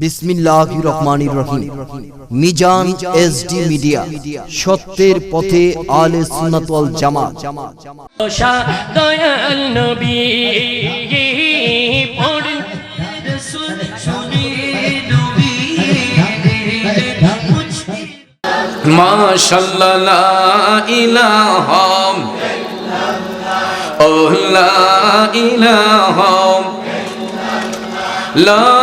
বিসমিল্লাহ রহমানির মিডিয়া, সত্যের পথে আলে সুন্নাত ওয়াল নবী মাশাল্লাহ, লা ইলাহা ও লা ইলাহা লা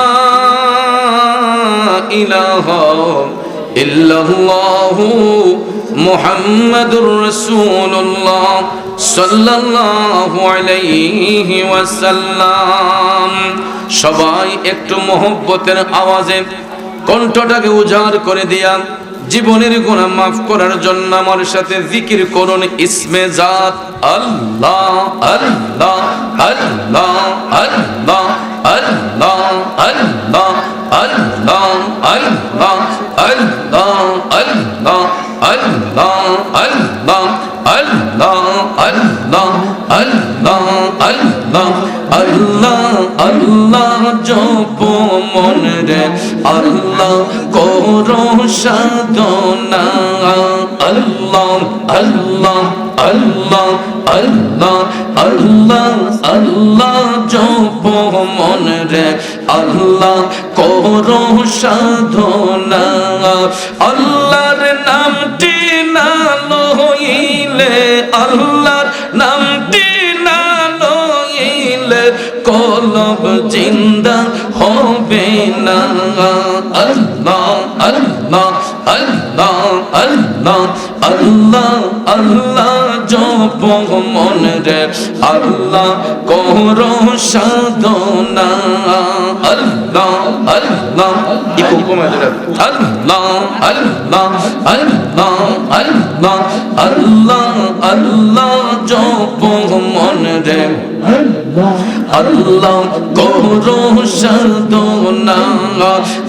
সবাই একটু মোহব্বতের আওয়াজে কণ্ঠটাকে উজাড় করে দিয়া জীবনের গুণা মাফ করার জন্য আমার সাথে জিকির করুন, ইসমে জাত আল্লাহ আল্লাহ আল্লাহ আল্লাহ। জপ মন রে। আল্লাহ করো সাধনা। আল্লাহ আল্লাহ আল্লাহ আল্লাহ আল্লাহ আল্লাহ জপ মন রে। আল্লাহ করো সাধনা। আল্লাহর নামটি না লইলে আল্লাহর আল্লাহ আল্লাহ আল্লাহ আল্লাহ জপ মন রে আল্লাহ করো সাধনা। আল্লাহ আল্লাহ ইকো কমে দিলে আল্লাহ আল্লাহ আল্লাহ আল্লাহ আল্লাহ আল্লাহ জপ মন রে আল্লাহ করো সাধনা।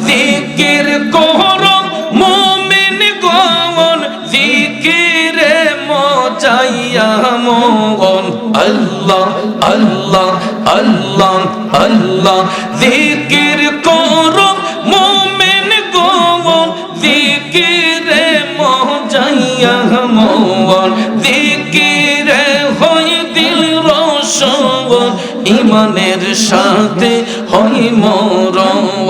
জিকির করো মুমিন গন জিকিরে মজাইয়া মগন। আল্লাহ আল্লাহ আল্লাহ আল্লাহ। জিকির করো মুমিন গন জিকিরে মজাইয়া মগন। জিকিরে হয় দিল রসগন, ইমানের সাথে হয়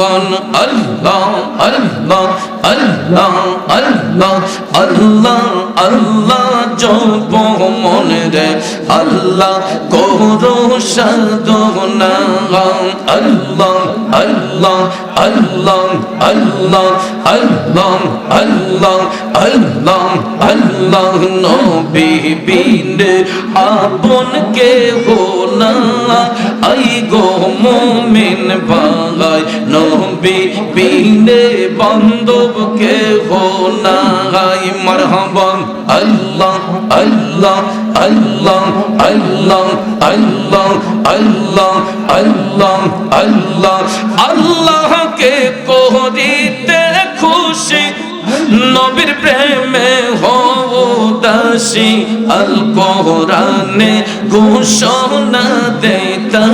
মরওয়ান আল্লাহ আল্লাহ আল্লাহ আল্লাহ আল্লাহ আল্লাহ জপ মনে রে আল্লাহ করো সাধনা আল্লাহ আল্লাহ আল্লাহ আল্লাহ আল্লাহ আল্লাহ আল্লাহ আল্লাহ নবী বিনে আপন কে হোনা আই গো মোমিন বিনে বান্ধব কে হোনা আই মারহাবা আল্লাহ আল্লাহ আল্লাহ আল্লাহ আল্লাহ আল্লাহ আল্লাহ আল্লাহ আল্লাহকে করিতে খুশি নবীর প্রেমে হও আল কোরআনে ঘোষণা দেতা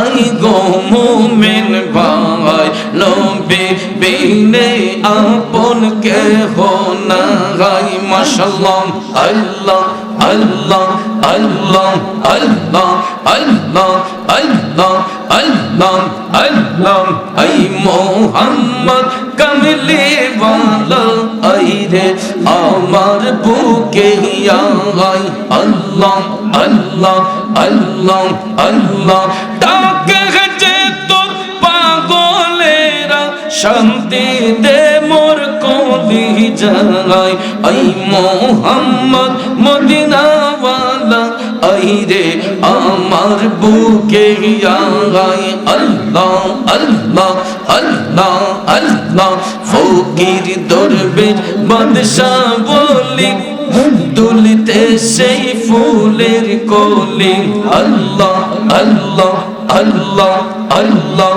আই গো মুমিন নবী বিনে আপন কে হো না গাই মাশাআল্লাহ, আল্লাহ আল্লাহ আল্লাহ আল্লাহ আল্লাহ আল্লাহ আল্লাহ আল্লাহ। আই মোহাম্মদ কমলে वाला আই রে, আমার বুকে আই আল্লাহ আল্লাহ আল্লাহ আল্লাহ। ডাকে শান্তি দে মোর কলি যায় আই মোহাম্মদ মদিনাওয়ালা, আই রে আমার বুকে আই আল্লাহ আল্লাহ আল্লাহ আল্লাহ, ফকির দরবেশ বাদশাহ বলি, দুলিতে সেই ফুলের কলি, আল্লাহ আল্লাহ আল্লাহ আল্লাহ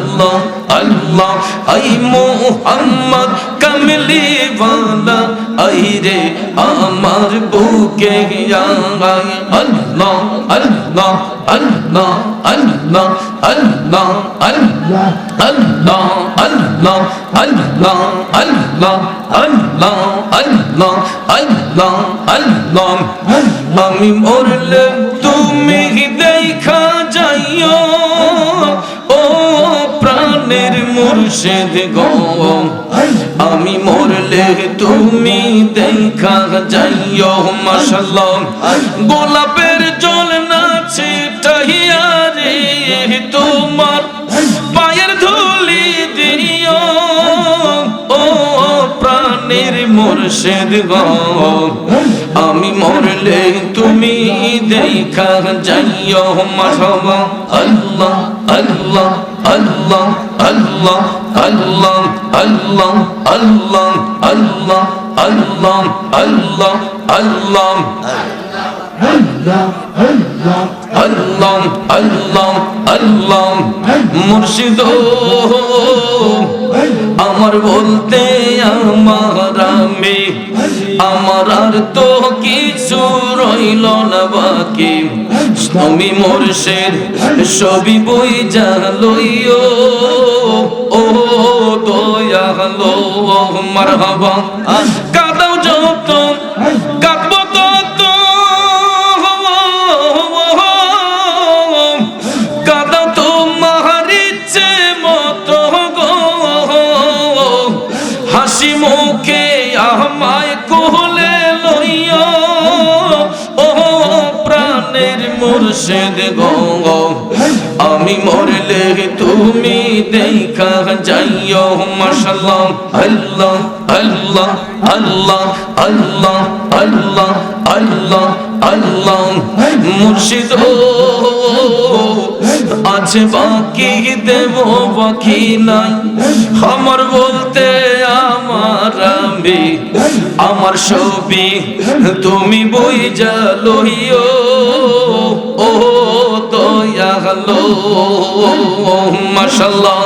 আল্লাহ I Mohammad Kamli Bala I রে আমার বুকে আই আল্লাহ আল্লাহ আল্লাহ আল্লাহ আল্লাহ আল্লাহ আল্লাহ আল্লাহ আল্লাহ আল্লাহ আল্লাহ আল্লাহ আল্লাহ আল্লাহ আমি মরলে তুমি দেখা যাইও প্রাণের মুর্শিদ গো। আমি মরলে তুমি দেখা যাইও মাশাল্লাহ গোলাপের জল নাচে রে, তোমার পায়ের ধুলি দিও। ও, প্রাণের মুর্শিদ গো। আমি মরলে তুমি দেখা যাইও মাশাল্লাহ আল্লাহ আল্লাহ আল্লাহ আল্লাহ আল্লাহ আল্লাহ আল্লাহ আল্লাহ আল্লাহ আল্লাহ আল্লাহ আল্লাহ আল্লাহ আল্লাহ মুর্শিদ আমার বলতে আমার আমি আমার আর তো কিছু রইল না বাকি। তুমি মোরশের সবই বই জালইও ও দয়া হলো মারহাবা। মুর্শিদ গো আমি মরলে তুমি দেখা যাইও, মাশাল্লাহ, আল্লাহ আল্লাহ আল্লাহ আল্লাহ আল্লাহ আল্লাহ আল্লাহ। মুর্শিদ ও, আছে বাকি দেব, বাকি নাই। আমার বলতে আমার আমি, আমার ছবি তুমি বই জালইও ও দয়া হলো মাশাল্লাহ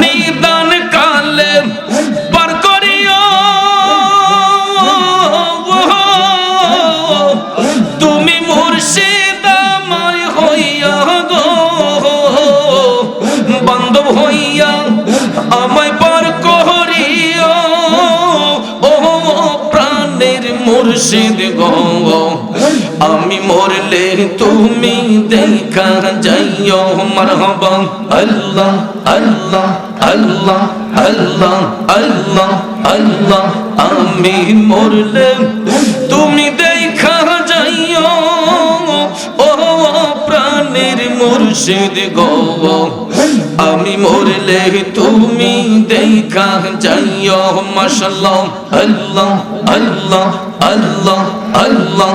নিদান কালে পার করিও। তুমি মুর্শিদ আমায় হইয়া গো। বান্ধব হইয়া আমায় পার করিও। ও প্রাণের মুর্শিদ গো। আমি মরলে তুমি দেখা যাইও মারহাবা। আল্লাহ আল্লাহ আল্লাহ আল্লাহ আল্লাহ আল্লাহ, আমি মরলে তুমি দেখা যাইও। ও প্রাণের মুর্শিদ গো। আমি মরলে তুমি দেখা যাইও মাশাল্লাহ আল্লাহ আল্লাহ আল্লাহ আল্লাহ